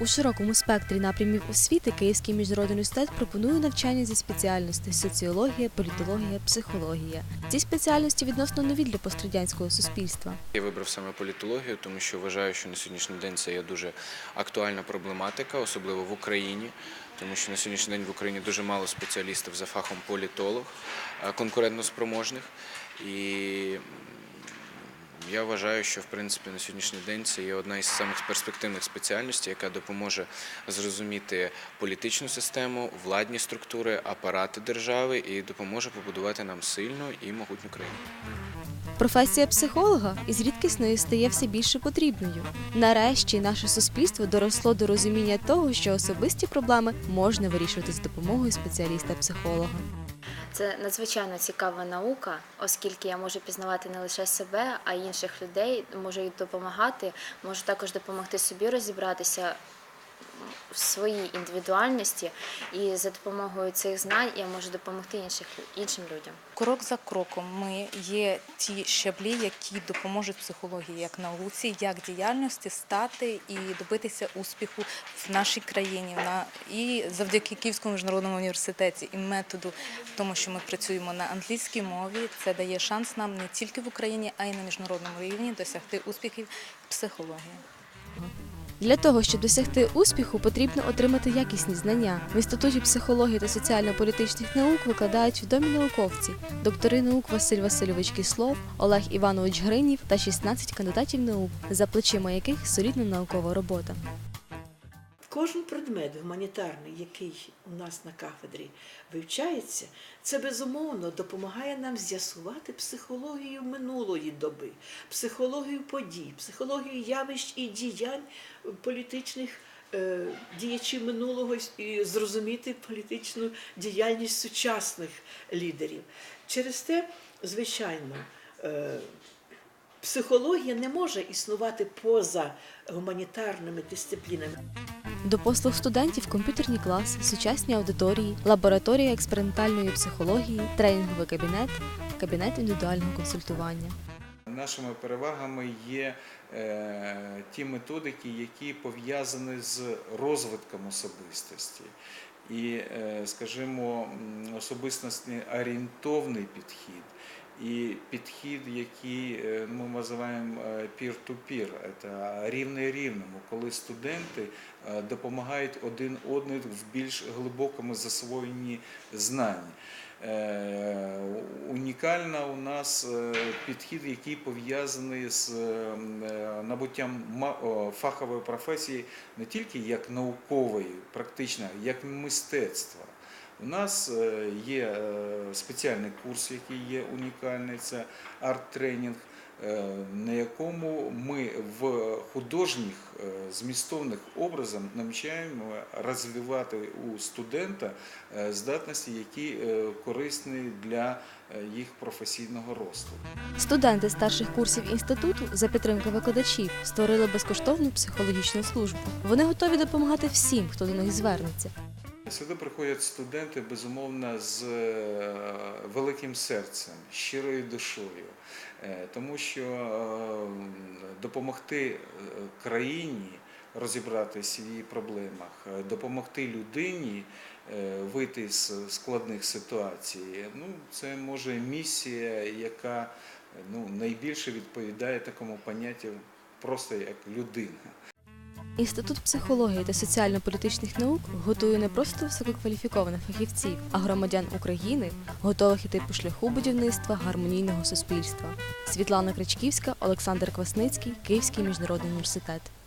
У широкому спектрі напрямів освіти Київський міжнародний університет пропонує навчання зі спеціальностей соціологія, політологія, психологія. Ці спеціальності відносно нові для пострадянського суспільства. Я вибрав саме політологію, тому що вважаю, що на сьогоднішній день це є дуже актуальна проблематика, особливо в Україні, тому що на сьогоднішній день в Україні дуже мало спеціалістів за фахом політолог, е, конкурентноспроможних. І м, я вважаю, що в принципі на сьогоднішній день це є одна із самих перспективних спеціальностей, яка допоможе зрозуміти політичну систему, владні структури, апарати держави і допоможе побудувати нам сильну і могутню країну. Професія психолога із рідкісної стає все більше потрібною. Нарешті наше суспільство доросло до розуміння того, що особисті проблеми можна вирішувати з допомогою спеціаліста-психолога. Це надзвичайно цікава наука, оскільки я можу пізнавати не лише себе, а й інших людей, можу їм допомагати, можу також допомогти собі розібратися в своїй індивідуальності, і за допомогою цих знань я можу допомогти інших, іншим людям. Крок за кроком ми є ті щаблі, які допоможуть психології як науці, як діяльності стати і добитися успіху в нашій країні. І завдяки Київському міжнародному університеті і методу, тому що ми працюємо на англійській мові, це дає шанс нам не тільки в Україні, а й на міжнародному рівні досягти успіхів в психології. Для того, щоб досягти успіху, потрібно отримати якісні знання. В інституті психології та соціально-політичних наук викладають відомі науковці, доктори наук Василь Васильович Кислов, Олег Іванович Гринів та 16 кандидатів наук, за плечима яких солідна наукова робота. Кожен предмет гуманітарний, який у нас на кафедрі вивчається, це безумовно допомагає нам з'ясувати психологію минулої доби, психологію подій, психологію явищ і діянь політичних е, діячів минулого і зрозуміти політичну діяльність сучасних лідерів. Через те, звичайно, е, психологія не може існувати поза гуманітарними дисциплінами. До послуг студентів комп'ютерні класи, сучасні аудиторії, лабораторія експериментальної психології, тренінговий кабінет, кабінет індивідуального консультування. Нашими перевагами є е, ті методики, які пов'язані з розвитком особистості. І, е, скажімо, м, орієнтовний підхід. І підхід, який е, ми називаємо е, peer-to-peer, це рівне рівному, коли студенти е, допомагають один одному в більш глибокому засвоєнні знань. Е, Унікальна у нас е, підхід, який пов'язаний з е, набуттям фахової професії не тільки як наукової, практично, як мистецтва. У нас е, є е, спеціальний курс, який є унікальний, це арт-тренінг, е, на якому ми в художніх змістовних образах навчаємо розвивати у студента здатності, які корисні для їх професійного росту. Студенти старших курсів інституту за підтримки викладачів створили безкоштовну психологічну службу. Вони готові допомагати всім, хто до них звернеться. Сюди приходять студенти, безумовно, з е, великим серцем, щирою душою, Е, тому що е, допомогти країні розібратися в її проблемах, допомогти людині вийти з складних ситуацій, ну, це може місія, яка ну, найбільше відповідає такому поняттю просто як людина. Інститут психології та соціально-політичних наук готує не просто висококваліфікованих фахівців, а громадян України, готових іти по шляху будівництва гармонійного суспільства. Світлана Кричківська, Олександр Квасницький, Київський міжнародний університет.